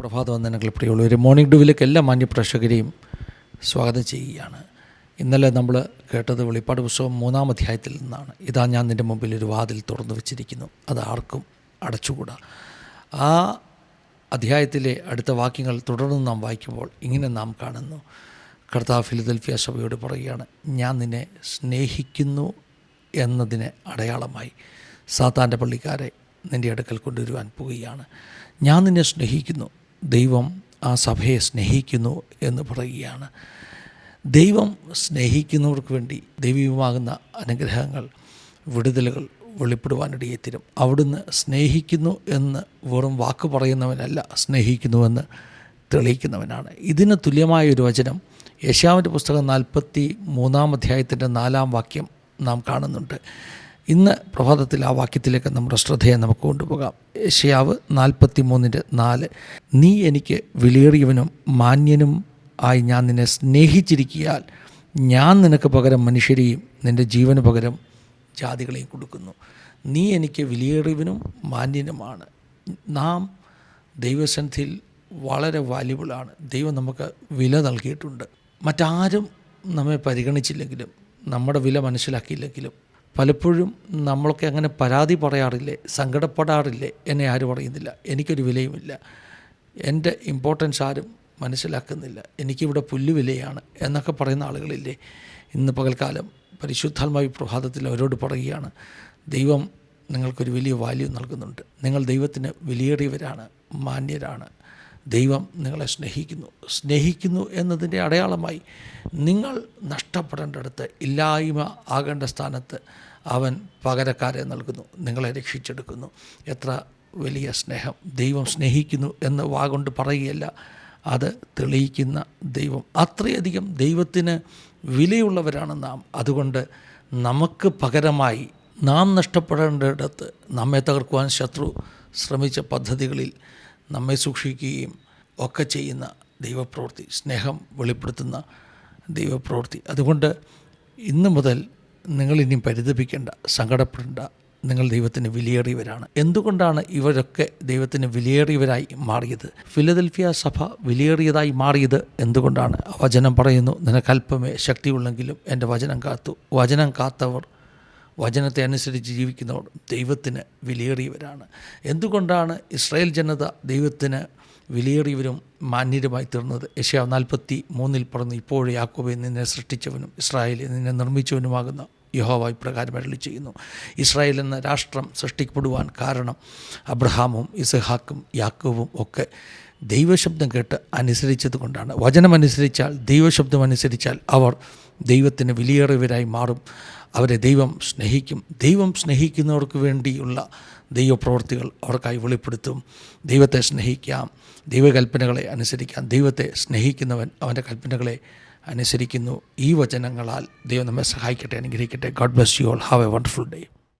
പ്രഭാത വന്ദനങ്ങൾ പ്രിയമുള്ളവർ മോർണിംഗ് ഡ്യൂവിലേക്ക് എല്ലാ മാന്യ പ്രേക്ഷകരെയും സ്വാഗതം ചെയ്യുകയാണ്. ഇന്നലെ നമ്മൾ കേട്ടത് വെളിപ്പാട് പുസ്തകം മൂന്നാം അധ്യായത്തിൽ നിന്നാണ്. ഇതാ ഞാൻ നിന്റെ മുമ്പിൽ ഒരു വാതിൽ തുറന്നു വെച്ചിരിക്കുന്നു. അത് ആർക്കും അടച്ചുകൂടാ. ആ അധ്യായത്തിലെ അടുത്ത വാക്യങ്ങൾ തുടർന്ന് നാം വായിക്കുമ്പോൾ ഇങ്ങനെ നാം കാണുന്നു. കർത്താവ് ഫിലിദൽഫിയ സഭയോട് പറയുകയാണ് ഞാൻ നിന്നെ സ്നേഹിക്കുന്നു എന്നതിന് അടയാളമായി. സാത്താന്റെ പള്ളിക്കാരെ നിന്റെ അടുക്കൽ കൊണ്ടുവരുവാൻ പോവുകയാണ് ഞാൻ നിന്നെ സ്നേഹിക്കുന്നു. ദൈവം ആ സഭയെ സ്നേഹിക്കുന്നു എന്ന് പറയുകയാണ്. ദൈവം സ്നേഹിക്കുന്നവർക്ക് വേണ്ടി ദൈവികമാകുന്ന അനുഗ്രഹങ്ങൾ വിടുതലുകൾ വെളിപ്പെടുവാനിടയെ തരും അവിടുന്ന് സ്നേഹിക്കുന്നു എന്ന് വെറും വാക്ക് പറയുന്നവനല്ല സ്നേഹിക്കുന്നുവെന്ന് തെളിയിക്കുന്നവനാണ്. ഇതിന് തുല്യമായ ഒരു വചനം യശാവിന്റെ പുസ്തകം നാൽപ്പത്തി മൂന്നാം അധ്യായത്തിന്റെ നാലാം വാക്യം നാം കാണുന്നുണ്ട്. ഇന്ന് പ്രഭാതത്തിൽ ആ വാക്യത്തിലേക്ക് നമ്മുടെ ശ്രദ്ധയെ നമുക്ക് കൊണ്ടുപോകാം. ഏഷ്യാവ് നാൽപ്പത്തി മൂന്നിന്റെ നാല്. നീ എനിക്ക് വിലയേറിയവനും മാന്യനും ആയി ഞാൻ നിന്നെ സ്നേഹിച്ചിരിക്കിയാൽ ഞാൻ നിനക്ക് പകരം മനുഷ്യരെയും നിന്റെ ജീവന് പകരം ജാതികളെയും കൊടുക്കുന്നു. നീ എനിക്ക് വിലയേറിയവനും മാന്യനുമാണ്. നാം ദൈവസന്ധിയിൽ വളരെ വാല്യുബിളാണ് ദൈവം നമുക്ക് വില നൽകിയിട്ടുണ്ട്. മറ്റാരും നമ്മെ പരിഗണിച്ചില്ലെങ്കിലും നമ്മുടെ വില മനസ്സിലാക്കിയില്ലെങ്കിലും പലപ്പോഴും നമ്മളൊക്കെ അങ്ങനെ പരാതി പറയാറില്ലേ സങ്കടപ്പെടാറില്ലേ എന്നെ ആരും പറയുന്നില്ല എനിക്കൊരു വിലയുമില്ല. എന്റെ ഇമ്പോർട്ടൻസ് ആരും മനസ്സിലാക്കുന്നില്ല. എനിക്കിവിടെ പുല്ലുവിലയാണ് എന്നൊക്കെ പറയുന്ന ആളുകളില്ലേ ഇന്ന് പകൽക്കാലം പരിശുദ്ധാത്മാവി പ്രഭാതത്തിൽ അവരോട് പറയുകയാണ് ദൈവം നിങ്ങൾക്കൊരു വലിയ വാല്യൂ നൽകുന്നുണ്ട്. നിങ്ങൾ ദൈവത്തിന് വിലയേറിയവരാണ് മാന്യരാണ്. ദൈവം നിങ്ങളെ സ്നേഹിക്കുന്നു. സ്നേഹിക്കുന്നു എന്നതിന്റെ അടയാളമായി നിങ്ങൾ നഷ്ടപ്പെടേണ്ടടുത്ത് ഇല്ലായ്മ ആകേണ്ട സ്ഥാനത്ത് അവൻ പകരക്കാരെ നൽകുന്നു. നിങ്ങളെ രക്ഷിച്ചെടുക്കുന്നു. എത്ര വലിയ സ്നേഹം. ദൈവം സ്നേഹിക്കുന്നു എന്ന് വാഗൊണ്ട് പറയുകയല്ല. അത് തെളിയിക്കുന്ന ദൈവം. അത്രയധികം ദൈവത്തിന് വിലയുള്ളവരാണ് നാം. അതുകൊണ്ട് നമുക്ക് പകരമായി നാം നഷ്ടപ്പെടേണ്ടിടത്ത് നമ്മെ തകർക്കുവാൻ ശത്രു ശ്രമിച്ച പദ്ധതികളിൽ നമ്മെ സൂക്ഷിക്കുകയും ഒക്കെ ചെയ്യുന്ന ദൈവപ്രവൃത്തി സ്നേഹം വെളിപ്പെടുത്തുന്ന ദൈവപ്രവൃത്തി. അതുകൊണ്ട് ഇന്ന് മുതൽ നിങ്ങളിനി പരിതപിക്കേണ്ട സങ്കടപ്പെടേണ്ട നിങ്ങൾ ദൈവത്തിന് വിലയേറിയവരാണ്. എന്തുകൊണ്ടാണ് ഇവരൊക്കെ ദൈവത്തിന് വിലയേറിയവരായി മാറിയത്? ഫിലദൽഫിയ സഭ വിലയേറിയതായി മാറിയത് എന്തുകൊണ്ടാണ്? വചനം പറയുന്നു നിനക്കല്പമേ ശക്തിയുള്ളെങ്കിലും എന്റെ വചനം കാത്തു. വചനം കാത്തവർ വചനത്തെ അനുസരിച്ച് ജീവിക്കുന്നവർ ദൈവത്തിന് വിലയേറിയവരാണ്. എന്തുകൊണ്ടാണ് ഇസ്രായേൽ ജനത ദൈവത്തിന് വിലയേറിയവരും മാന്യരുമായി തീർന്നത്? ഏഷ്യാവ് നാൽപ്പത്തി മൂന്നിൽ പറഞ്ഞു ഇപ്പോഴും യാക്കോബെ നിന്നെ സൃഷ്ടിച്ചവനും ഇസ്രായേലിൽ നിന്നെ നിർമ്മിച്ചവനുമാകുന്ന യഹോവ ഇപ്രകാരം അരളി ചെയ്യുന്നു. ഇസ്രായേൽ എന്ന രാഷ്ട്രം സൃഷ്ടിക്കപ്പെടുവാൻ കാരണം അബ്രഹാമും ഇസഹാക്കും യാക്കോവും ഒക്കെ ദൈവശബ്ദം കേട്ട് അനുസരിച്ചത് കൊണ്ടാണ്. വചനമനുസരിച്ചാൽ ദൈവശബ്ദം അനുസരിച്ചാൽ അവർ ദൈവത്തിന് വിലയേറിയവരായി മാറും. അവരെ ദൈവം സ്നേഹിക്കും. ദൈവം സ്നേഹിക്കുന്നവർക്ക് വേണ്ടിയുള്ള ദൈവപ്രവൃത്തികൾ അവർക്കായി വെളിപ്പെടുത്തും. ദൈവത്തെ സ്നേഹിക്കാം. ദൈവകൽപ്പനകളെ അനുസരിക്കാം. ദൈവത്തെ സ്നേഹിക്കുന്നവൻ അവന്റെ കൽപ്പനകളെ അനുസരിക്കുന്നു. ഈ വചനങ്ങളാൽ ദൈവം നമ്മെ സഹായിക്കട്ടെ അനുഗ്രഹിക്കട്ടെ. God bless you all have a wonderful day